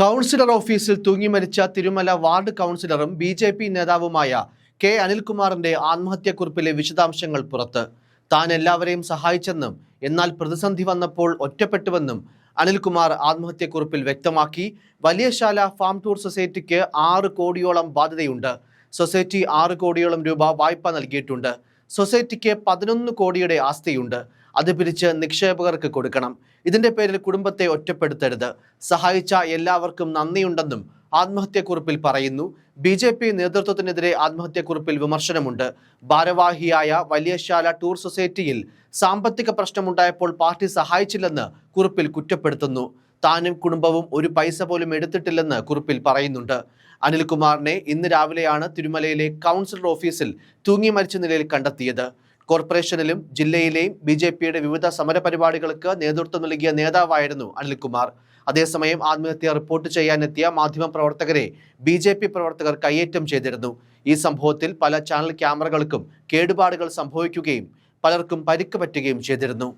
Councillor ഓഫീസിൽ തൂങ്ങി മരിച്ച തിരുമല വാർഡ് കൗൺസിലറും ബി ജെ പി നേതാവുമായ കെ അനിൽകുമാറിന്റെ ആത്മഹത്യാക്കുറിപ്പിലെ വിശദാംശങ്ങൾ പുറത്ത്. താൻ എല്ലാവരെയും സഹായിച്ചെന്നും എന്നാൽ പ്രതിസന്ധി വന്നപ്പോൾ ഒറ്റപ്പെട്ടുവെന്നും അനിൽകുമാർ ആത്മഹത്യാക്കുറിപ്പിൽ വ്യക്തമാക്കി. വലിയശാല ഫാം ടൂർ സൊസൈറ്റിക്ക് ആറ് കോടിയോളം ബാധ്യതയുണ്ട്. സൊസൈറ്റി ആറ് കോടിയോളം രൂപ വായ്പ നൽകിയിട്ടുണ്ട്. സൊസൈറ്റിക്ക് പതിനൊന്ന് കോടിയുടെ ആസ്തിയുണ്ട്. അത് പിരിച്ച് നിക്ഷേപകർക്ക് കൊടുക്കണം. ഇതിന്റെ പേരിൽ കുടുംബത്തെ ഒറ്റപ്പെടുത്തരുത്. സഹായിച്ച എല്ലാവർക്കും നന്ദിയുണ്ടെന്നും ആത്മഹത്യക്കുറിപ്പിൽ പറയുന്നു. ബി ജെ പി നേതൃത്വത്തിനെതിരെ ആത്മഹത്യക്കുറിപ്പിൽ വിമർശനമുണ്ട്. ഭാരവാഹിയായ വലിയശാല ടൂർ സൊസൈറ്റിയിൽ സാമ്പത്തിക പ്രശ്നമുണ്ടായപ്പോൾ പാർട്ടി സഹായിച്ചില്ലെന്ന് കുറിപ്പിൽ കുറ്റപ്പെടുത്തുന്നു. താനും കുടുംബവും ഒരു പൈസ പോലും എടുത്തിട്ടില്ലെന്ന് കുറിപ്പിൽ പറയുന്നുണ്ട്. അനിൽകുമാറിനെ ഇന്ന് രാവിലെയാണ് തിരുമലയിലെ കൗൺസിലർ ഓഫീസിൽ തൂങ്ങി മരിച്ച നിലയിൽ കണ്ടെത്തിയത്. കോർപ്പറേഷനിലും ജില്ലയിലെയും ബി ജെ പിയുടെ വിവിധ സമരപരിപാടികൾക്ക് നേതൃത്വം നൽകിയ നേതാവായിരുന്നു അനിൽകുമാർ. അതേസമയം ആത്മഹത്യ റിപ്പോർട്ട് ചെയ്യാനെത്തിയ മാധ്യമപ്രവർത്തകരെ ബി ജെ പി പ്രവർത്തകർ കയ്യേറ്റം ചെയ്തിരുന്നു. ഈ സംഭവത്തിൽ പല ചാനൽ ക്യാമറകൾക്കും കേടുപാടുകൾ സംഭവിക്കുകയും പലർക്കും പരിക്ക് പറ്റുകയും ചെയ്തിരുന്നു.